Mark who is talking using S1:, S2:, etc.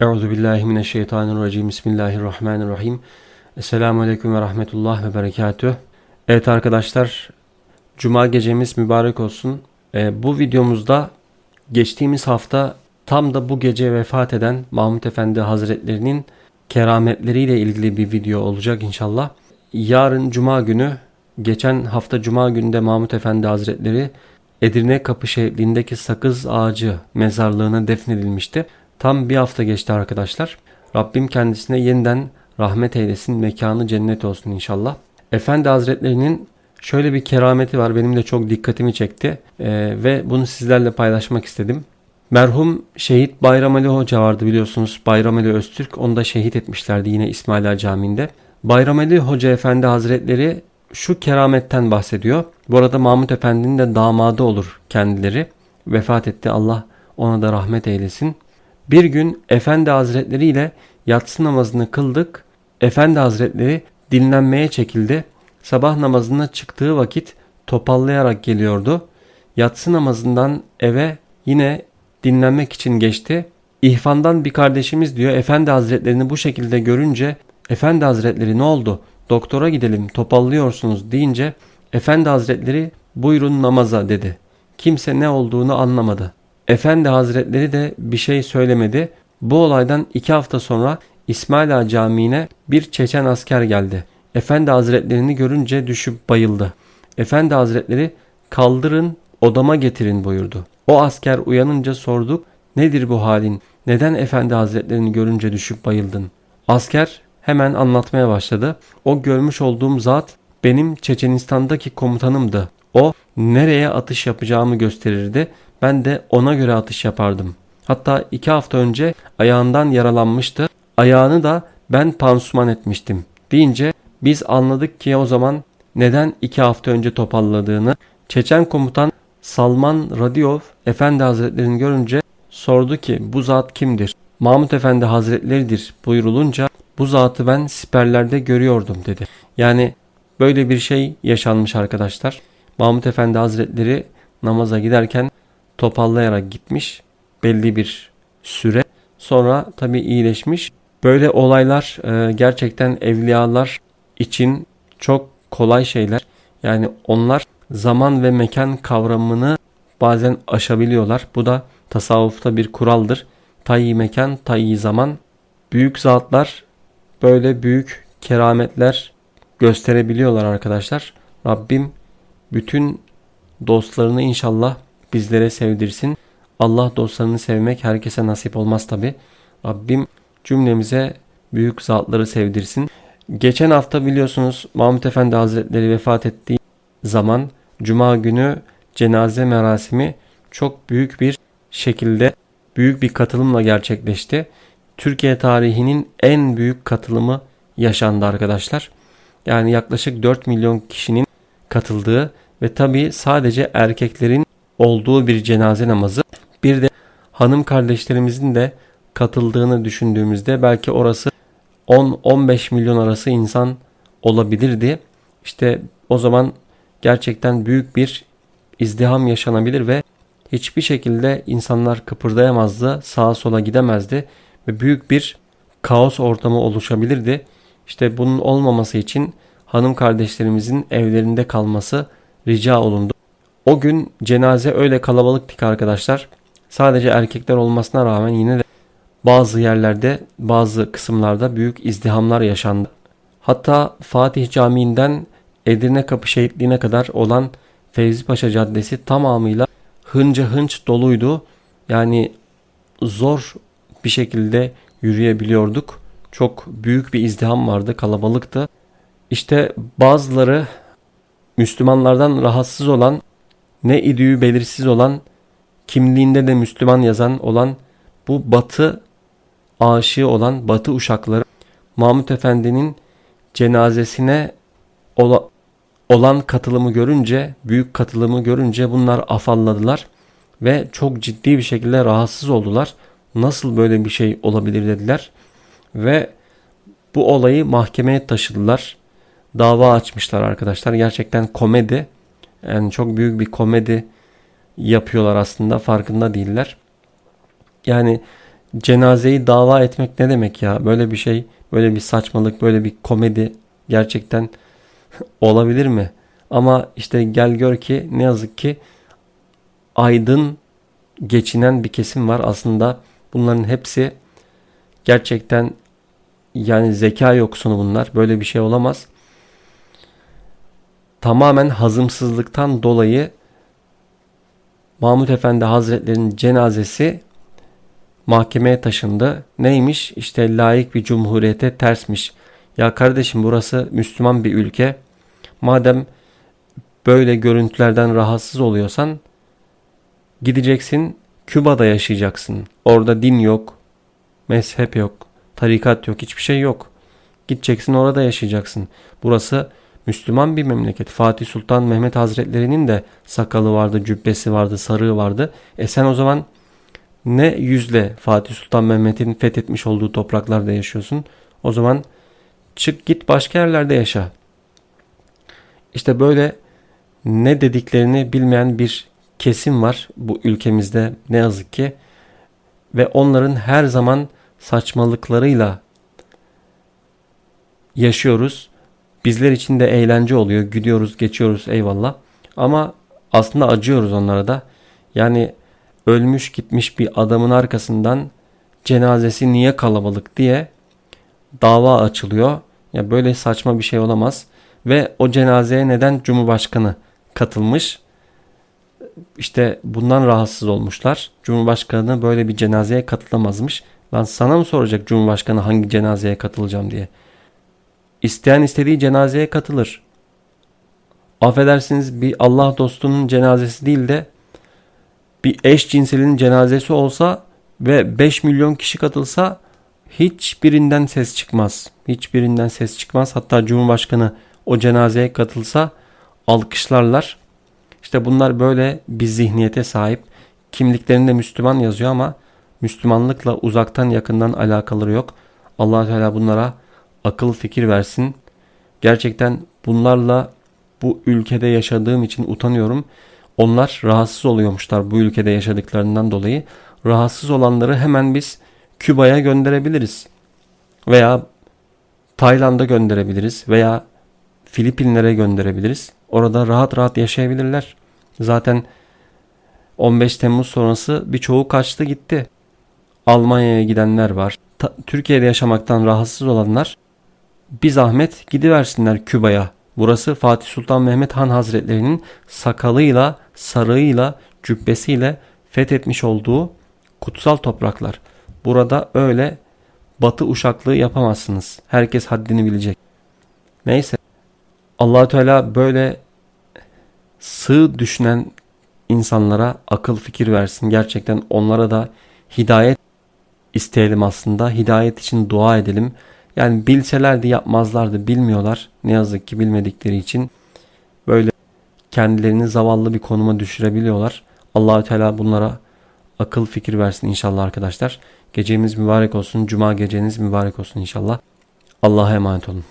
S1: Euzu billahi mineşşeytanirracim. Bismillahirrahmanirrahim. Esselamu aleyküm ve rahmetullah ve berekatüh. Evet arkadaşlar, Cuma gecemiz mübarek olsun. Ee, bu videomuzda geçtiğimiz hafta tam da bu gece vefat eden Mahmut Efendi Hazretlerinin kerametleriyle ilgili bir video olacak inşallah. Yarın Cuma günü, geçen hafta Cuma günde Mahmut Efendi Hazretleri Edirne Kapı şehitliğindeki sakız ağacı mezarlığına defnedilmişti. Tam bir hafta geçti arkadaşlar. Rabbim kendisine yeniden rahmet eylesin, mekanı cennet olsun inşallah. Efendi Hazretlerinin şöyle bir kerameti var benim de çok dikkatimi çekti Ee, ve bunu sizlerle paylaşmak istedim. Merhum şehit Bayram Ali Hoca vardı biliyorsunuz Bayram Ali Öztürk onu da şehit etmişlerdi yine İsmaila Camii'nde. Bayram Ali Hoca Efendi Hazretleri şu kerametten bahsediyor. Bu arada Mahmut Efendi'nin de damadı olur kendileri. Vefat etti Allah ona da rahmet eylesin. Bir gün Efendi Hazretleri ile yatsı namazını kıldık. Efendi Hazretleri dinlenmeye çekildi. Sabah namazına çıktığı vakit topallayarak geliyordu. Yatsı namazından eve yine dinlenmek için geçti. İhvandan bir kardeşimiz diyor Efendi Hazretlerini bu şekilde görünce Efendi Hazretleri ne oldu? Doktora gidelim topallıyorsunuz deyince Efendi Hazretleri buyurun namaza dedi. Kimse ne olduğunu anlamadı. Efendi Hazretleri de bir şey söylemedi. Bu olaydan iki hafta sonra İsmail Ağa Camii'ne bir Çeçen asker geldi. Efendi Hazretlerini görünce düşüp bayıldı. Efendi Hazretleri kaldırın odama getirin buyurdu. O asker uyanınca sorduk nedir bu halin? Neden Efendi Hazretlerini görünce düşüp bayıldın? Asker hemen anlatmaya başladı. O görmüş olduğum zat benim Çeçenistan'daki komutanımdı. O nereye atış yapacağımı gösterirdi. Ben de ona göre atış yapardım. Hatta iki hafta önce ayağından yaralanmıştı. Ayağını da ben pansuman etmiştim. Deyince biz anladık ki o zaman neden iki hafta önce topalladığını. Çeçen komutan Salman Radiyov Efendi Hazretlerini görünce sordu ki bu zat kimdir? Mahmut Efendi Hazretleridir buyurulunca bu zatı ben siperlerde görüyordum dedi. Yani böyle bir şey yaşanmış arkadaşlar. Mahmut Efendi Hazretleri namaza giderken topallayarak gitmiş belli bir süre. Sonra tabi iyileşmiş. Böyle olaylar e, gerçekten evliyalar için çok kolay şeyler. Yani onlar zaman ve mekan kavramını bazen aşabiliyorlar. Bu da tasavvufta bir kuraldır. Tayyi mekan, tayyi zaman. Büyük zatlar böyle büyük kerametler gösterebiliyorlar arkadaşlar. Rabbim bütün dostlarını inşallah bizlere sevdirsin. Allah dostlarını sevmek herkese nasip olmaz tabi. Rabbim cümlemize büyük zatları sevdirsin. Geçen hafta biliyorsunuz Mahmut Efendi Hazretleri vefat ettiği zaman Cuma günü cenaze merasimi çok büyük bir şekilde büyük bir katılımla gerçekleşti. Türkiye tarihinin en büyük katılımı yaşandı arkadaşlar. Yani yaklaşık 4 milyon kişinin katıldığı ve tabi sadece erkeklerin olduğu bir cenaze namazı. Bir de hanım kardeşlerimizin de katıldığını düşündüğümüzde belki orası 10-15 milyon arası insan olabilirdi. İşte o zaman gerçekten büyük bir izdiham yaşanabilir ve hiçbir şekilde insanlar kıpırdayamazdı, sağa sola gidemezdi ve büyük bir kaos ortamı oluşabilirdi. İşte bunun olmaması için hanım kardeşlerimizin evlerinde kalması rica olundu. O gün cenaze öyle kalabalıktı ki arkadaşlar. Sadece erkekler olmasına rağmen yine de bazı yerlerde bazı kısımlarda büyük izdihamlar yaşandı. Hatta Fatih Camii'nden Edirne Kapı Şehitliği'ne kadar olan Fevzi Paşa Caddesi tamamıyla hınca hınç doluydu. Yani zor bir şekilde yürüyebiliyorduk. Çok büyük bir izdiham vardı, kalabalıktı. İşte bazıları Müslümanlardan rahatsız olan, ne idüğü belirsiz olan, kimliğinde de Müslüman yazan olan bu batı aşığı olan batı uşakları Mahmut Efendi'nin cenazesine ola, olan katılımı görünce, büyük katılımı görünce bunlar afalladılar ve çok ciddi bir şekilde rahatsız oldular. Nasıl böyle bir şey olabilir dediler ve bu olayı mahkemeye taşıdılar. Dava açmışlar arkadaşlar. Gerçekten komedi. Yani çok büyük bir komedi yapıyorlar aslında farkında değiller. Yani cenazeyi dava etmek ne demek ya? Böyle bir şey, böyle bir saçmalık, böyle bir komedi gerçekten olabilir mi? Ama işte gel gör ki ne yazık ki aydın geçinen bir kesim var. Aslında bunların hepsi gerçekten yani zeka yoksunu bunlar. Böyle bir şey olamaz. Tamamen hazımsızlıktan dolayı Mahmut Efendi Hazretleri'nin cenazesi mahkemeye taşındı. Neymiş? İşte layık bir cumhuriyete tersmiş. Ya kardeşim burası Müslüman bir ülke. Madem böyle görüntülerden rahatsız oluyorsan gideceksin Küba'da yaşayacaksın. Orada din yok, mezhep yok, tarikat yok, hiçbir şey yok. Gideceksin orada yaşayacaksın. Burası Müslüman bir memleket. Fatih Sultan Mehmet Hazretleri'nin de sakalı vardı, cübbesi vardı, sarığı vardı. E sen o zaman ne yüzle Fatih Sultan Mehmet'in fethetmiş olduğu topraklarda yaşıyorsun? O zaman çık git başka yerlerde yaşa. İşte böyle ne dediklerini bilmeyen bir kesim var bu ülkemizde ne yazık ki ve onların her zaman saçmalıklarıyla yaşıyoruz. Bizler için de eğlence oluyor. Gülüyoruz, geçiyoruz eyvallah. Ama aslında acıyoruz onlara da. Yani ölmüş gitmiş bir adamın arkasından cenazesi niye kalabalık diye dava açılıyor. Ya böyle saçma bir şey olamaz. Ve o cenazeye neden Cumhurbaşkanı katılmış? İşte bundan rahatsız olmuşlar. Cumhurbaşkanı böyle bir cenazeye katılamazmış. Lan sana mı soracak Cumhurbaşkanı hangi cenazeye katılacağım diye. İsteyen istediği cenazeye katılır. Affedersiniz bir Allah dostunun cenazesi değil de bir eş cinselinin cenazesi olsa ve 5 milyon kişi katılsa hiçbirinden ses çıkmaz. Hiçbirinden ses çıkmaz. Hatta Cumhurbaşkanı o cenazeye katılsa alkışlarlar. İşte bunlar böyle bir zihniyete sahip. Kimliklerinde Müslüman yazıyor ama Müslümanlıkla uzaktan yakından alakaları yok. allah Teala bunlara akıl fikir versin. Gerçekten bunlarla bu ülkede yaşadığım için utanıyorum. Onlar rahatsız oluyormuşlar bu ülkede yaşadıklarından dolayı. Rahatsız olanları hemen biz Küba'ya gönderebiliriz. Veya Tayland'a gönderebiliriz veya Filipinlere gönderebiliriz. Orada rahat rahat yaşayabilirler. Zaten 15 Temmuz sonrası birçoğu kaçtı gitti. Almanya'ya gidenler var. Ta- Türkiye'de yaşamaktan rahatsız olanlar bir zahmet gidiversinler Küba'ya. Burası Fatih Sultan Mehmet Han Hazretleri'nin sakalıyla, sarığıyla, cübbesiyle fethetmiş olduğu kutsal topraklar. Burada öyle batı uşaklığı yapamazsınız. Herkes haddini bilecek. Neyse. allah Teala böyle sığ düşünen insanlara akıl fikir versin. Gerçekten onlara da hidayet isteyelim aslında. Hidayet için dua edelim. Yani bilselerdi yapmazlardı. Bilmiyorlar. Ne yazık ki bilmedikleri için böyle kendilerini zavallı bir konuma düşürebiliyorlar. Allahü Teala bunlara akıl fikir versin inşallah arkadaşlar. Gecemiz mübarek olsun. Cuma geceniz mübarek olsun inşallah. Allah'a emanet olun.